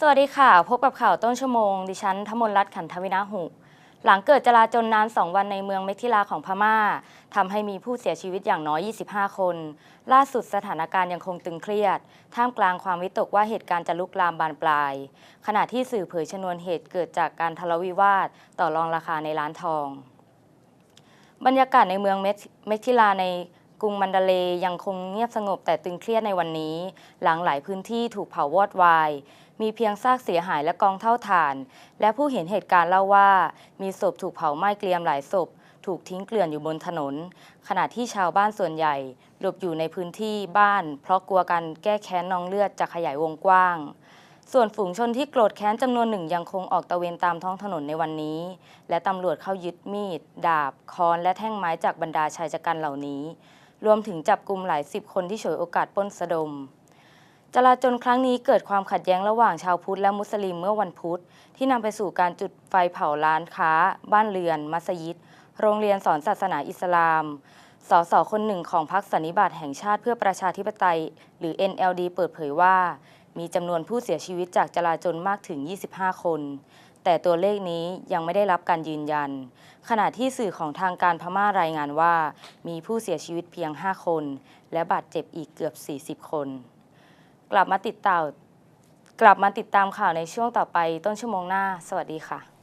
สวัสดีค่ะ พบกับข่าวต้นชั่วโมง ดิฉันธมนรัตน์ขันธวินาหุ หลังเกิดจลาจลนาน 2 วันในเมืองเมทิลาของพม่าทำให้มีผู้เสียชีวิตอย่างน้อย 25 คน ล่าสุดสถานการณ์ยังคงตึงเครียด ท่ามกลางความวิตกว่าเหตุการณ์จะลุกลามบานปลาย ขณะที่สื่อเผยชนวนเหตุเกิดจากการทะเลาะวิวาท ต่อรองราคาในร้านทอง บรรยากาศในเมืองเมทเมทิลาใน กรุงมันดาเลย์ยังคงเงียบสงบแต่ตึงเครียดในวันนี้ หลังหลายพื้นที่ถูกเผาวอดวาย มีเพียงซากเสียหายและกองเท่าฐาน และผู้เห็นเหตุการณ์เล่าว่า มีศพถูกเผาไหม้เกรียมหลายศพ ถูกทิ้งเกลื่อนอยู่บนถนน ขณะที่ชาวบ้านส่วนใหญ่ หลบอยู่ในพื้นที่บ้าน เพราะกลัวการแก้แค้นนองเลือดจะขยายวงกว้างส่วนฝูงชนที่โกรธแค้นจำนวนหนึ่งยังคงออกตะเวนตามท้องถนนในวันนี้ และตำรวจเข้ายึดมีด ดาบ ค้อน และแท่งไม้จากบรรดาชายชะกันเหล่านี้ รวมถึงจับกลุ่มหลายสิบคนที่ฉวยโอกาสปล้นสะดม จลาจลครั้งนี้เกิดความขัดแย้งระหว่างชาวพุทธและมุสลิมเมื่อวันพุธ ที่นำไปสู่การจุดไฟเผาร้านค้า บ้านเรือน มัสยิด โรงเรียนสอนศาสนาอิสลามสสคนหนึ่งของพรรคสันนิบาตแห่งชาติเพื่อประชาธิปไตย หรือ NLD เปิดเผยว่า มีจำนวนผู้เสียชีวิตจากจลาจลมากถึง 25 คน แต่ตัวเลขนี้ยังไม่ได้รับการยืนยัน ขณะที่สื่อของทางการพม่ารายงานว่า มีผู้เสียชีวิตเพียง 5 คน และบาดเจ็บอีกเกือบ 40 คน กลับมาติดตามกลับมาติดตามข่าวในช่วงต่อไปต้นชั่วโมงหน้า สวัสดีค่ะ